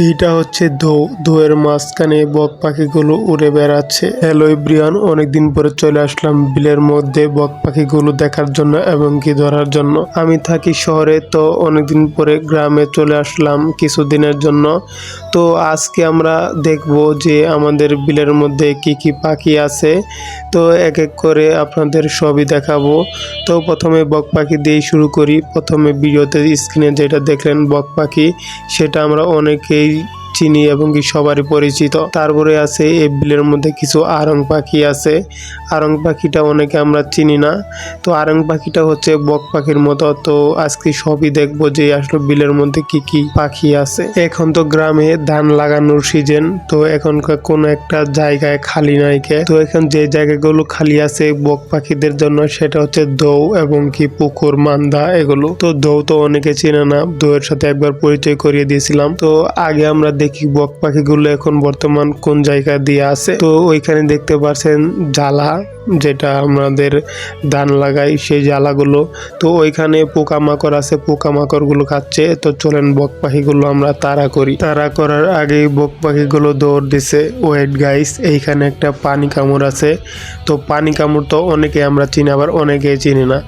এইটা হচ্ছে দো ধোয়ের মাঝখানে বক পাখিগুলো উড়ে বেড়াচ্ছে। হ্যালো ব্রিয়ান অনেকদিন পরে চলে আসলাম বিলের মধ্যে বক পাখিগুলো দেখার জন্য এবং কি ধরার জন্য। আমি থাকি শহরে, তো অনেকদিন পরে গ্রামে চলে আসলাম কিছুদিনের জন্য। তো আজকে আমরা দেখব যে আমাদের বিলের মধ্যে কি কি পাখি আছে। তো এক এক করে আপনাদের সবই দেখাবো। তো প্রথমে বক পাখি দিয়েই শুরু করি। প্রথমে ভিডিওতে স্ক্রিনে যেটা দেখলেন বক পাখি, সেটা আমরা অনেকেই Baby. চিনি এবং কি সবারই পরিচিত। তারপরে আছে এই বিলের মধ্যে কিছু আরং পাখি আছে। আরং পাখিটা অনেকে আমরা চিনি না। তো আরং পাখিটা হচ্ছে বক পাখির মতো। তো আজকে সবই দেখব যে আসলে বিলের মধ্যে কি কি পাখি আছে। এখন তো গ্রামে ধান লাগানোর সিজন তো এখনকার কোনো একটা জায়গায় খালি নাইকে তো এখন যে জায়গাগুলো খালি আছে বক পাখিদের জন্য, সেটা হচ্ছে দৌ এবং কি পুকুর, মান্দা এগুলো। তো দৌ তো অনেকে চেনে না। দৌয়ের সাথে একবার পরিচয় করিয়ে দিয়েছিলাম। তো আগে আমরা দেখি বক পাখিগুলো এখন বর্তমান কোন জায়গা দিয়ে আছে। তো ওইখানে দেখতে পাচ্ছেন জ্বালা, যেটা আমাদের ধান লাগাই সেই জ্বালাগুলো। তো ওইখানে পোকামাকড় আছে, পোকামাকড়গুলো খাচ্ছে। তো চলেন বক পাখিগুলো আমরা তাড়া করি। তাড়া করার আগেই বক পাখিগুলো দৌড় দিছে, ওয়েট গাইস, এইখানে একটা পানি কামড় আছে। তো পানি কামড় তো অনেকে আমরা চিনি, আবার অনেকেই চিনি না।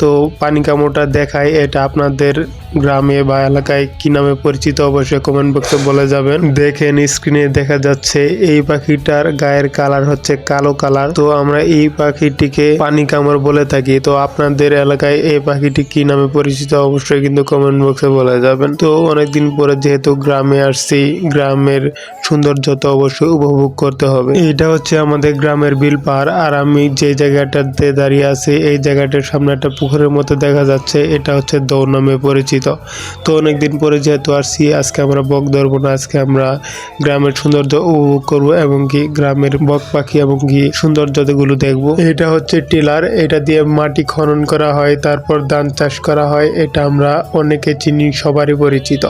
তো পানি কামড়টা দেখায়, এটা আপনাদের গ্রামে বা এলাকায় কি নামে পরিচিত অবশ্যই কমেন্ট বক্সে বলে যাবেন। দেখেন স্ক্রিনে দেখা যাচ্ছে এই পাখিটার গায়ের কালার হচ্ছে কালো কালার তো আমরা এই পাখিটিকে পানি কামড় বলে থাকি। তো আপনাদের এলাকায় এই পাখিটি কি নামে পরিচিত অবশ্যই কিন্তু কমেন্ট বক্সে বলে যাবেন। তো অনেকদিন পরে যেহেতু গ্রামে আসছি, গ্রামের সৌন্দর্য তো অবশ্যই উপভোগ করতে হবে। এটা হচ্ছে আমাদের গ্রামের বিল পাহাড়। আর আমি যে জায়গাটাতে দাঁড়িয়ে আছি, এই জায়গাটার সামনে একটা পুকুরের মতো দেখা যাচ্ছে। এটা হচ্ছে দৌড় নামে পরিচিত। তো অনেকদিন পরে যেহেতু আসছি, আজকে আমরা বক ধরবো না, আজকে আমরা গ্রামের সৌন্দর্য উপভোগ করব এবং কি গ্রামের বক পাখি এবং কি সৌন্দর্যগুলো দেখব। এটা হচ্ছে টিলার, এটা দিয়ে মাটি খনন করা হয়, তারপর ধান চাষ করা হয়, এটা আমরা অনেকে চিনি, সবারই পরিচিত।